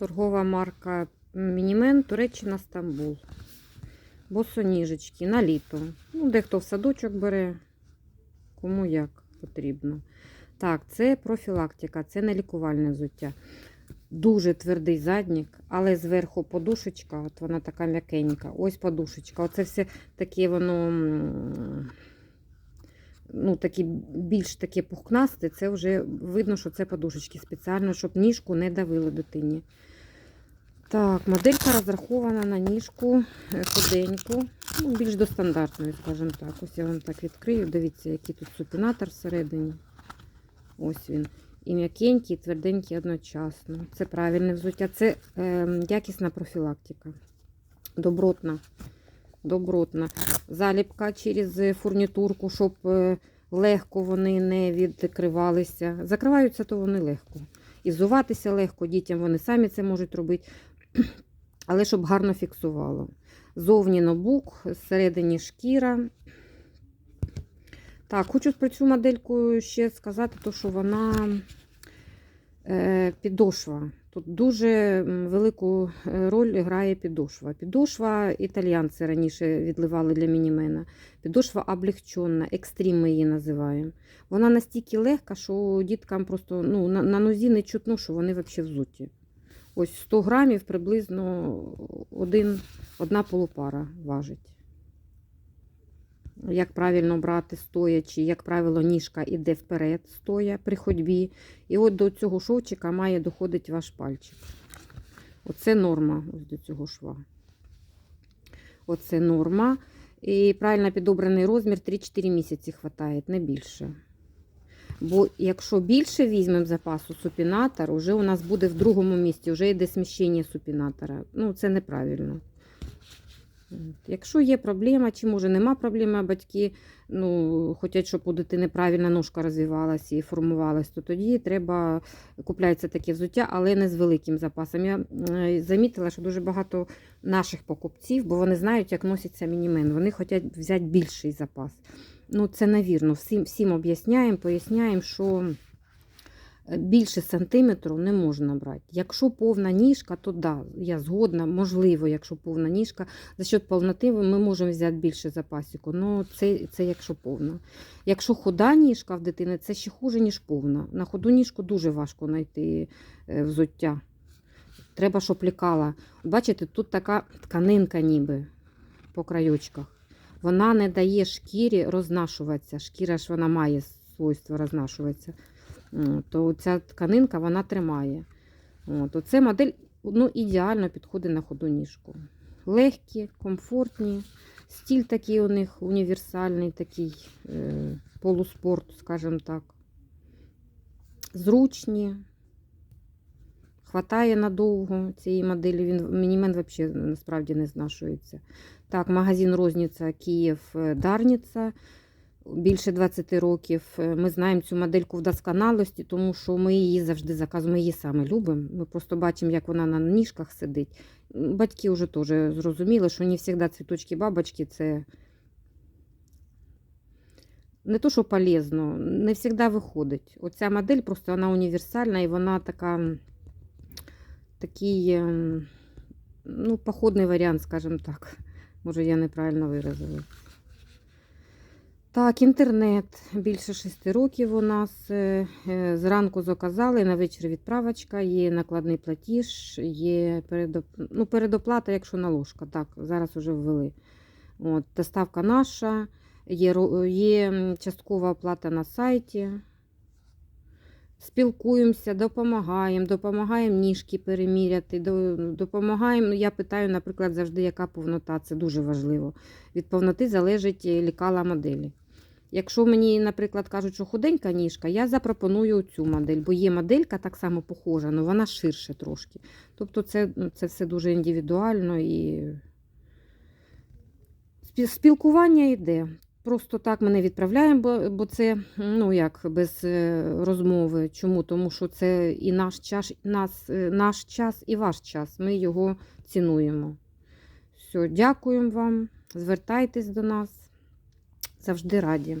торгова марка Мінімен, Туреччина, Стамбул. Босоніжечки на літо. Ну, дехто в садочок бере, кому як потрібно. Так, це профілактика, це не лікувальне взуття. Дуже твердий заднік, але зверху подушечка, от вона така м'якенька. Ось подушечка. Оце все таке воно ну, такі, більш таке пухнасте. Це вже видно, що це подушечки спеціально, щоб ніжку не давило дитині. Так, моделька розрахована на ніжку е, худеньку, ну, більш до стандартної, скажімо так. Ось я вам так відкрию. Дивіться, який тут супінатор всередині. Ось він. І м'якенький, і тверденький одночасно. Це правильне взуття. Це е, якісна профілактика. Добротна. Добротна. Заліпка через фурнітурку, щоб е, легко вони не відкривалися. Закриваються, то вони легко. І взуватися легко, дітям вони самі це можуть робити. Але щоб гарно фіксувало. Зовні нобук, всередині шкіра. Так, хочу про цю модельку ще сказати, то, що вона е, підошва. Тут дуже велику е, роль грає підошва. Підошва італіянці раніше відливали для мінімена. Підошва облегчена, екстрім ми її називаємо. Вона настільки легка, що діткам просто ну, на, на нозі не чутно, що вони взагалі взуті. Ось 100 грамів приблизно один, одна полупара важить. Як правильно брати стоячи, як правило, ніжка йде вперед, стоя при ходьбі. І от до цього шовчика має доходити ваш пальчик. Оце норма ось до цього шва. Оце норма. І правильно підобраний розмір 3-4 місяці хватає, не більше. Бо якщо більше візьмемо запасу супінатор, вже у нас буде в другому місці, вже йде сміщення супінатора. Ну, це неправильно. Якщо є проблема, чи може нема проблеми, а батьки ну, хочуть, щоб у дитини правильна ножка розвивалася і формувалася, то тоді треба купляється таке взуття, але не з великим запасом. Я замітила, що дуже багато наших покупців, бо вони знають, як носиться мінімен. Вони хочуть взяти більший запас. Ну, це невірно. Всім, всім об'ясняємо, поясняємо, що більше сантиметру не можна брати. Якщо повна ніжка, то да, я згодна, можливо, якщо повна ніжка, за счет повноти ми можемо взяти більше запасіку. Ну, це, це якщо повна. Якщо худа ніжка в дитини, це ще хуже, ніж повна. На ходу ніжку дуже важко знайти е, взуття. Треба, щоб лікала. Бачите, тут така тканинка ніби по крайочках. Вона не дає шкірі рознашуватися. Шкіра ж вона має свойство рознашуватися. То ця тканинка вона тримає. От, оце модель ну, ідеально підходить на ходу ніжку. Легкі, комфортні. Стіль такий у них універсальний, такий е, полуспорт, скажімо так. Зручні. Хватає надовго цієї моделі. Він мінімен взагалі насправді не знашується. Так, магазин Розниця Київ е, Дарниця. Більше 20 років. Е, Ми знаємо цю модельку в досконалості, тому що ми її завжди заказуємо. Ми її саме любимо. Ми просто бачимо, як вона на ніжках сидить. Батьки вже теж зрозуміли, що не завжди цвіточки бабочки це не то, що полезно, не завжди виходить. Оця модель просто вона універсальна і вона така, такий ем, ну, походний варіант, скажімо так. Може, я неправильно виразила. Так, інтернет. Більше 6 років у нас. Е, е, Зранку заказали, на вечір відправочка, є накладний платіж, є передоп... ну, передоплата, якщо наложка. Так, зараз вже ввели. От, доставка наша, є, є часткова оплата на сайті. Спілкуємося, допомагаємо, допомагаємо ніжки переміряти, допомагаємо. Ну, я питаю, наприклад, завжди, яка повнота, це дуже важливо. Від повноти залежить е, лікала моделі. Якщо мені, наприклад, кажуть, що худенька ніжка, я запропоную цю модель, бо є моделька так само похожа, але вона ширше трошки. Тобто це, ну, це все дуже індивідуально і спілкування йде. Просто так ми не відправляємо, бо, бо це ну як без е, розмови. Чому? Тому що це і наш час, нас, е, наш час, і ваш час. Ми його цінуємо. Все, дякуємо вам. Звертайтесь до нас. Завжди раді.